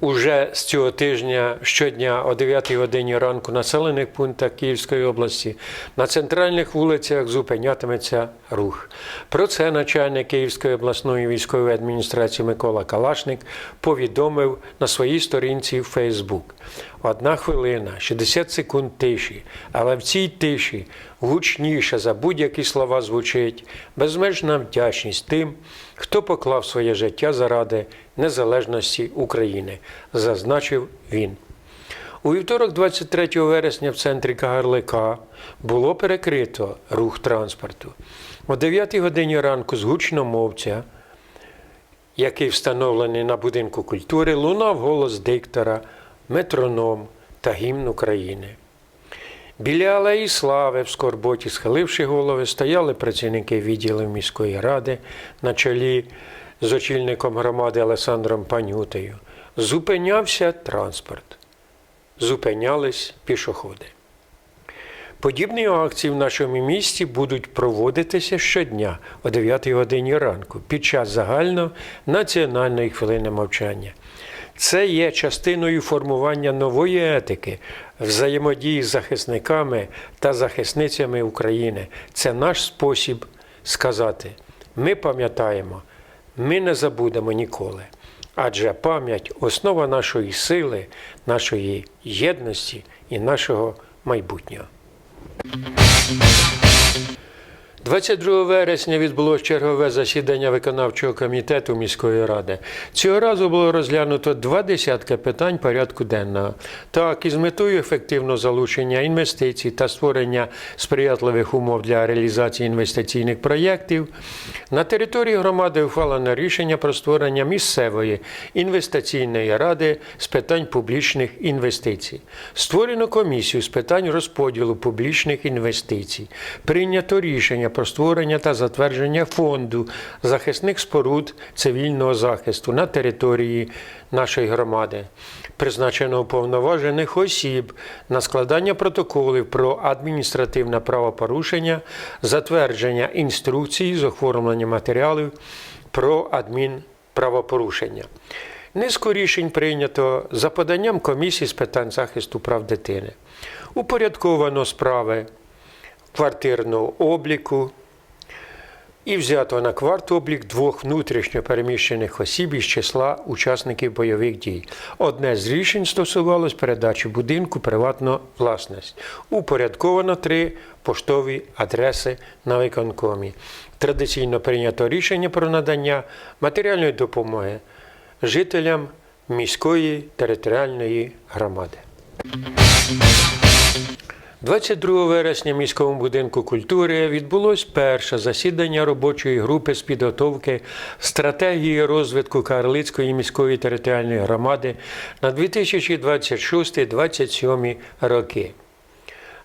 Уже з цього тижня щодня о 9 годині ранку населених пунктах Київської області на центральних вулицях зупинятиметься рух. Про це начальник Київської обласної військової адміністрації Микола Калашник повідомив на своїй сторінці в Фейсбук. Одна хвилина, 60 секунд тиші, але в цій тиші гучніше за будь-які слова звучить безмежна вдячність тим, хто поклав своє життя заради незалежності України, зазначив він. У вівторок, 23 вересня, в центрі Кагарлика було перекрито рух транспорту. О 9 годині ранку з гучномовця, який встановлений на будинку культури, лунав голос диктора, метроном та гімн України. Біля алеї слави в скорботі, схиливши голови, стояли працівники відділів міської ради на чолі з очільником громади Олександром Панютею. Зупинявся транспорт, зупинялись пішоходи. Подібні акції в нашому місті будуть проводитися щодня о 9 годині ранку під час загальної національної хвилини мовчання. Це є частиною формування нової етики, взаємодії з захисниками та захисницями України. Це наш спосіб сказати: ми пам'ятаємо, ми не забудемо ніколи. Адже пам'ять основа нашої сили, нашої єдності і нашого майбутнього. 22 вересня відбулося чергове засідання виконавчого комітету міської ради. Цього разу було розглянуто два десятки питань порядку денного. Так, із метою ефективного залучення інвестицій та створення сприятливих умов для реалізації інвестиційних проєктів на території громади ухвалено рішення про створення місцевої інвестиційної ради з питань публічних інвестицій. Створено комісію з питань розподілу публічних інвестицій. Прийнято рішення про створення та затвердження фонду захисних споруд цивільного захисту на території нашої громади. Призначено уповноважених осіб на складання протоколів про адміністративне правопорушення, затвердження інструкцій з оформлення матеріалів про адмінправопорушення. Низку рішень прийнято за поданням комісії з питань захисту прав дитини. Упорядковано справи квартирного обліку і взято на квартоблік двох внутрішньо переміщених осіб із числа учасників бойових дій. Одне з рішень стосувалось передачі будинку приватну власність. Упорядковано три поштові адреси на виконкомі. Традиційно прийнято рішення про надання матеріальної допомоги жителям міської територіальної громади. 22 вересня в міському будинку культури відбулось перше засідання робочої групи з підготовки стратегії розвитку Карлицької міської територіальної громади на 2026-2027 роки.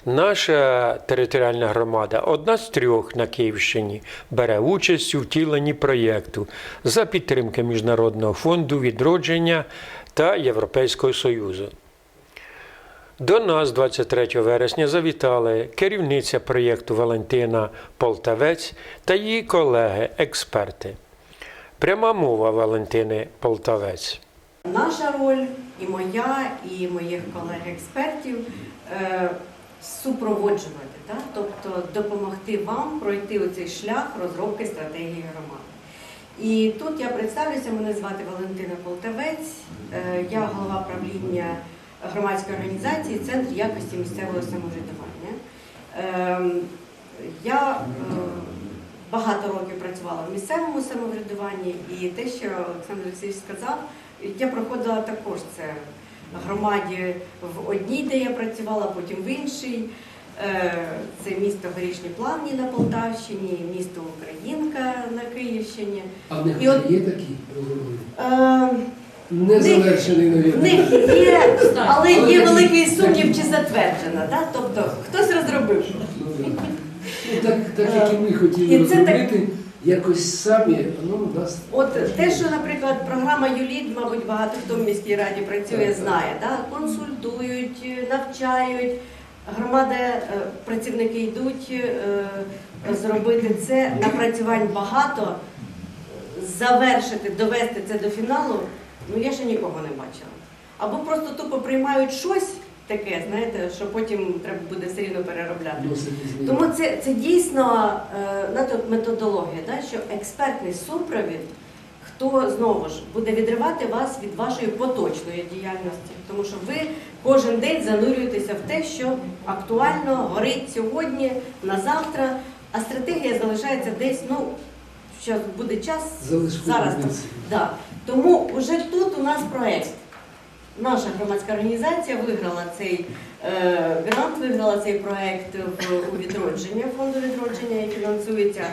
Наша територіальна громада, одна з трьох на Київщині, бере участь у втіленні проєкту за підтримки Міжнародного фонду відродження та Європейського Союзу. До нас 23 вересня завітали керівниця проєкту Валентина Полтавець та її колеги-експерти. Пряма мова Валентини Полтавець. Наша роль і моя, і моїх колег-експертів е, супроводжувати, да? тобто допомогти вам пройти оцей шлях розробки стратегії громади. І тут я представлюся, мене звати Валентина Полтавець, е, я голова правління громадської організації Центр якості місцевого самоврядування. Ем, Я е, багато років працювала в місцевому самоврядуванні, і те, що Олександр Олексійович сказав, я проходила також це в громаді в одній, де я працювала, потім в іншій. Е, Це місто Горішні Плавні на Полтавщині, місто Українка на Київщині. А в них І от- є такі розробки? Е, Незавершений, В навіть. них є, але є великий сумнів, чи затверджена. Да? Тобто хтось розробив. Ну, так, так як і ми хотіли І це так- розробити, якось самі, ну, нас... От те, що, наприклад, програма ЮЛІД, мабуть, багато хто в міській раді працює, знає, да? консультують, навчають. Громади, е, працівники йдуть е, зробити це, напрацювань багато, завершити, довести це до фіналу. Ну я ще нікого не бачила. або просто тупо приймають щось таке, знаєте, що потім треба буде все рівно переробляти. Тому це, це дійсно е, знаєте, от методологія, да, що експертний супровід, хто знову ж буде відривати вас від вашої поточної діяльності, тому що ви кожен день занурюєтеся в те, що актуально горить сьогодні, на завтра, а стратегія залишається десь, ну, що буде час Залишку зараз. Да. Тому вже тут у нас проект. Наша громадська організація виграла цей е, грант, виграла цей проект в, у відродження, фонду відродження, який фінансується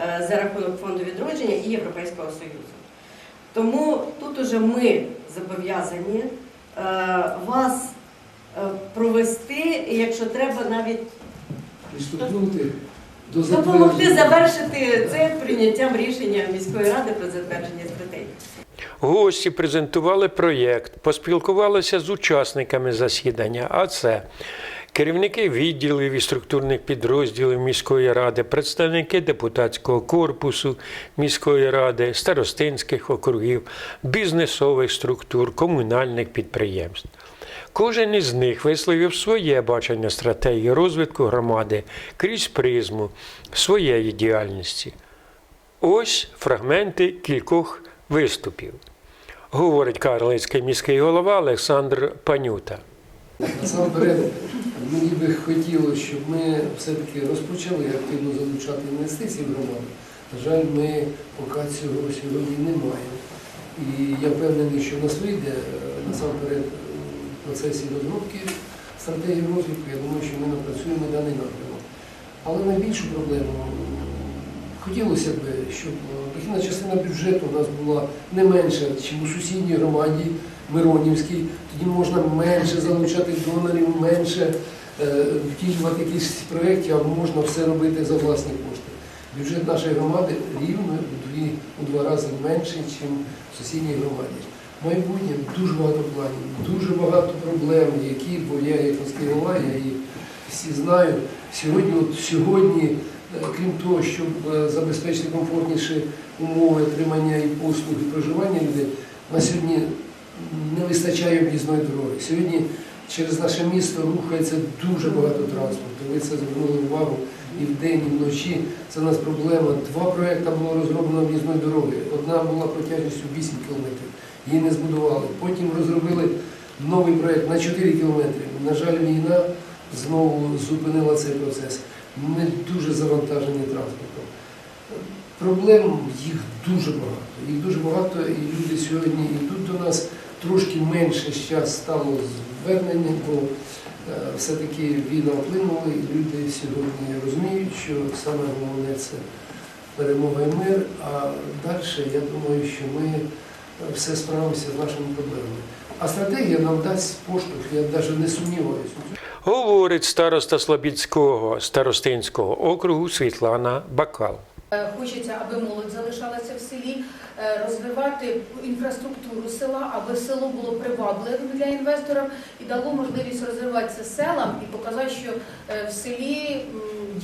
е, за рахунок фонду відродження і Європейського Союзу. Тому тут уже ми зобов'язані е, вас е, провести, якщо треба, навіть Підштовхнути допомогти завершити це прийняттям рішення міської ради про затвердження стратегії. Гості презентували проєкт, поспілкувалися з учасниками засідання, а це керівники відділів і структурних підрозділів міської ради, представники депутатського корпусу міської ради, старостинських округів, бізнесових структур, комунальних підприємств. Кожен із них висловив своє бачення стратегії розвитку громади крізь призму своєї діяльності. Ось фрагменти кількох виступів. Говорить Карлицький міський голова Олександр Панюта. Насамперед, мені би хотілося, щоб ми все-таки розпочали активно залучати інвестиції в громаду. На жаль, ми поки цього сьогодні не маємо. І я впевнений, що в нас вийде насамперед процесі розробки стратегії розвитку. Я думаю, що ми напрацюємо даний напрямок. Але найбільшу проблему хотілося б, щоб е, дохідна частина бюджету у нас була не менша, ніж у сусідній громаді Миронівській. Тоді можна менше залучати донорів, менше е, втілювати якісь проєкти, а можна все робити за власні кошти. Бюджет нашої громади рівно у два рази менший, ніж в сусідній громаді. Майбутнє дуже багато планів, дуже багато проблем, які, бо я як міський я їх всі знаю. Сьогодні, от сьогодні, е, крім того, щоб е, забезпечити комфортніші умови отримання і послуг і проживання людей, на сьогодні не вистачає об'їзної дороги. Сьогодні через наше місто рухається дуже багато транспорту. Ви це звернули увагу і вдень, і вночі. Це у нас проблема. Два проекти було розроблено об'їзної дороги. Одна була протяжністю 8 кілометрів, її не збудували. Потім розробили новий проект на 4 кілометри. На жаль, війна знову зупинила цей процес. Ми дуже завантажені транспортом. Проблем їх дуже багато. Їх дуже багато, і люди сьогодні йдуть до нас. Трошки менше час стало звернення, бо е, все-таки війна вплинула, і люди сьогодні розуміють, що саме головне це перемога і мир. А далі я думаю, що ми все справимося з нашими проблемами. А стратегія нам дасть поштовх, я навіть не сумніваюся. Говорить староста Слобідського старостинського округу Світлана Бакал. Е, Хочеться, аби молодь залишалася в селі, е, розвивати інфраструктуру села, аби село було привабливим для інвесторів і дало можливість розвиватися селам і показати, що е, в селі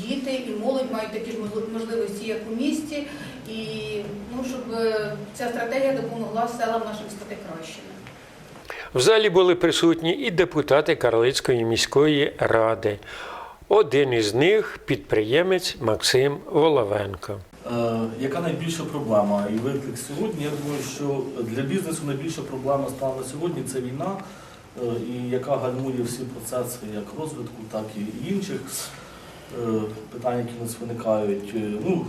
діти і молодь мають такі ж можли- можливості, як у місті, і ну, щоб е, ця стратегія допомогла селам нашим стати кращими. В залі були присутні і депутати Карлицької міської ради. Один із них підприємець Максим Воловенко. Е, Яка найбільша проблема і виклик сьогодні? Я думаю, що для бізнесу найбільша проблема стала сьогодні це війна, е, і яка гальмує всі процеси як розвитку, так і інших питань, які у нас виникають. Е, Ну,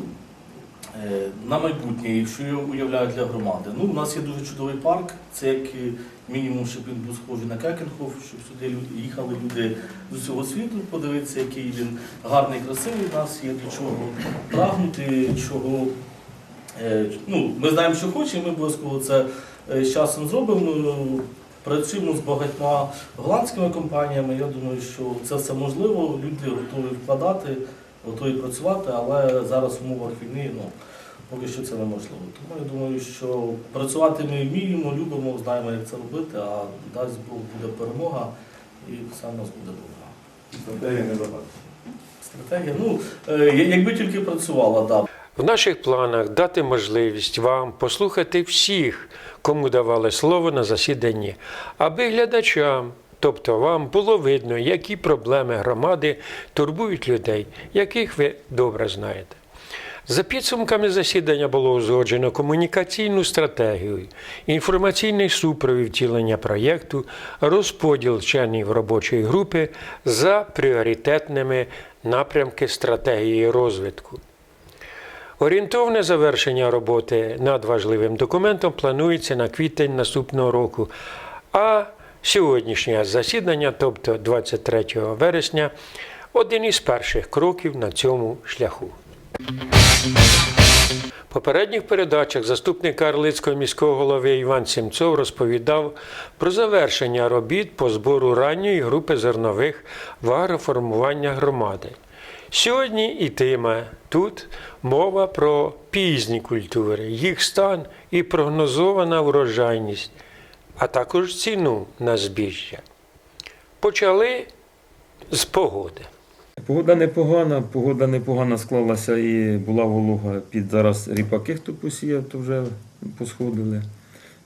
е, на майбутнє, якщо я уявляю для громади. Ну, у нас є дуже чудовий парк, це як е, мінімум, щоб він був схожий на Кекенхоф, щоб сюди їхали люди з усього світу, подивитися, який він гарний, красивий. У нас є до чого прагнути, чого. е, Ну, ми знаємо, що хочемо, ми обов'язково це е, з часом зробимо. Працюємо з багатьма голландськими компаніями. Я думаю, що це все можливо. Люди готові вкладати, готові працювати, але зараз в умовах війни ну, поки що це неможливо. Тому я думаю, що працювати ми вміємо, любимо, знаємо, як це робити, а дасть Бог буде перемога і все в нас буде добре. Стратегія небагато. Стратегія, ну, е, якби тільки працювала, так. Да. В наших планах дати можливість вам послухати всіх, кому давали слово на засіданні, аби глядачам, тобто вам, було видно, які проблеми громади турбують людей, яких ви добре знаєте. За підсумками засідання було узгоджено комунікаційну стратегію, інформаційний супровід втілення проєкту, розподіл членів робочої групи за пріоритетними напрямки стратегії розвитку. Орієнтовне завершення роботи над важливим документом планується на квітень наступного року, а сьогоднішнє засідання, тобто 23 вересня, один із перших кроків на цьому шляху. В попередніх передачах заступник Карлицького міського голови Іван Сімцов розповідав про завершення робіт по збору ранньої групи зернових в агроформування громади. Сьогодні і тема тут мова про пізні культури, їх стан і прогнозована врожайність, а також ціну на збіжжя. Почали з погоди. Погода непогана, погода непогана склалася і була волога під зараз ріпаки, хто посіяв, то вже посходили.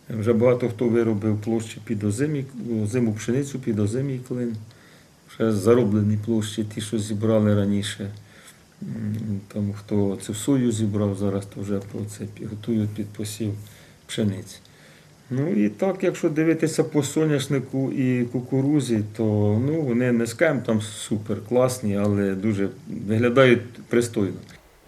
Вже багато хто виробив площі під озимі, озиму пшеницю, під озимій клин. Вже зароблені площі, ті, що зібрали раніше. Там хто цю сою зібрав зараз, то вже по це готують під посів пшениці. Ну і так, якщо дивитися по соняшнику і кукурузі, то ну, вони не скажемо там супер класні, але дуже виглядають пристойно.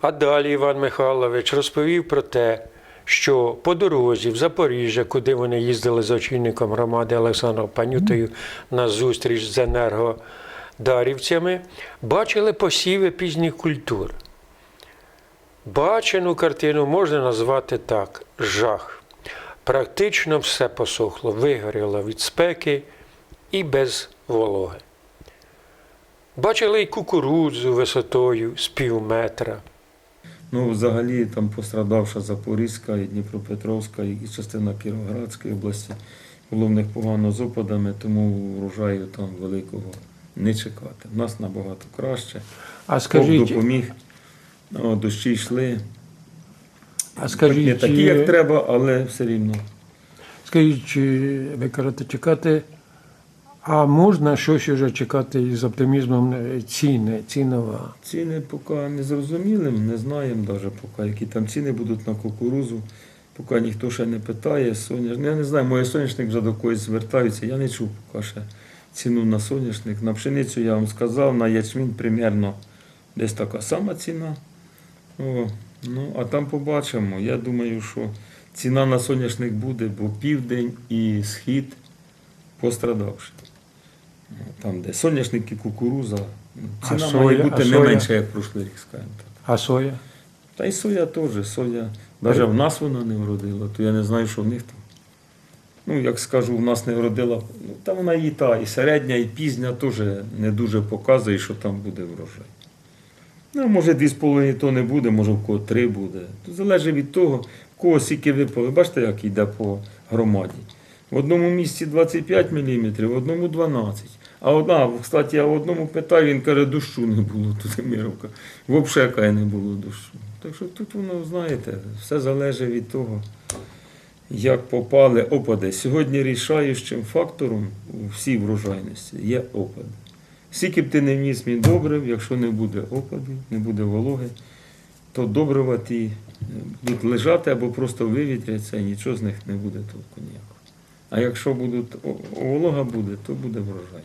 А далі Іван Михайлович розповів про те, що по дорозі в Запоріжжя, куди вони їздили з очільником громади Олександром Панютою на зустріч з енергодарівцями, бачили посіви пізніх культур. Бачену картину можна назвати так: жах. Практично все посохло, вигоріло від спеки і без вологи. Бачили й кукурудзу висотою з пів метра. Ну, взагалі там пострадавша Запорізька, і Дніпропетровська, і частина Кіровоградської області. Було в них погано з опадами, тому врожаю там великого не чекати. У нас набагато краще. А Бог скажіть, допоміг. О, дощі йшли. а Хоч не такі, як треба, але все рівно. Скажіть, чи ви кажете чекати, а можна щось вже чекати із оптимізмом е, ціни, цінова? Ціни поки не зрозуміли, не знаємо навіть поки, які там ціни будуть на кукурузу. Поки ніхто ще не питає. Соняш... Я не знаю, моє соняшник вже до когось звертаються. Я не чув поки ще ціну на соняшник. На пшеницю я вам сказав, на ячмінь примерно десь така сама ціна. О, ну, а там побачимо. Я думаю, що ціна на соняшник буде, бо південь і схід пострадавши. Там, де соняшник і кукуруза, А ціна соя? має А бути не соя? менша, як прошлий рік, скажімо так. А соя? Та й соя теж, соя. Навіть в нас вона не вродила, то я не знаю, що в них там. Ну, як скажу, в нас не вродила, ну, та вона і та, і середня, і пізня теж не дуже показує, що там буде врожай. Ну, може, 2,5 тонни буде, може, в кого 3 буде. То залежить від того, в кого скільки випали. Бачите, як йде по громаді. В одному місці 25 мм, в одному 12. А одна, кстати, я в одному питаю, він каже, дощу не було тут Мировка. Взагалі каже, не було дощу. Так що тут воно, знаєте, все залежить від того, як попали опади. Сьогодні рішаючим фактором у всій врожайності є опади. Скільки б ти не вніс мій добрив, якщо не буде опадів, не буде вологи, то добрива ті е, будуть лежати або просто вивітряться і нічого з них не буде толку ніякого. А якщо будуть, волога буде, то буде врожай.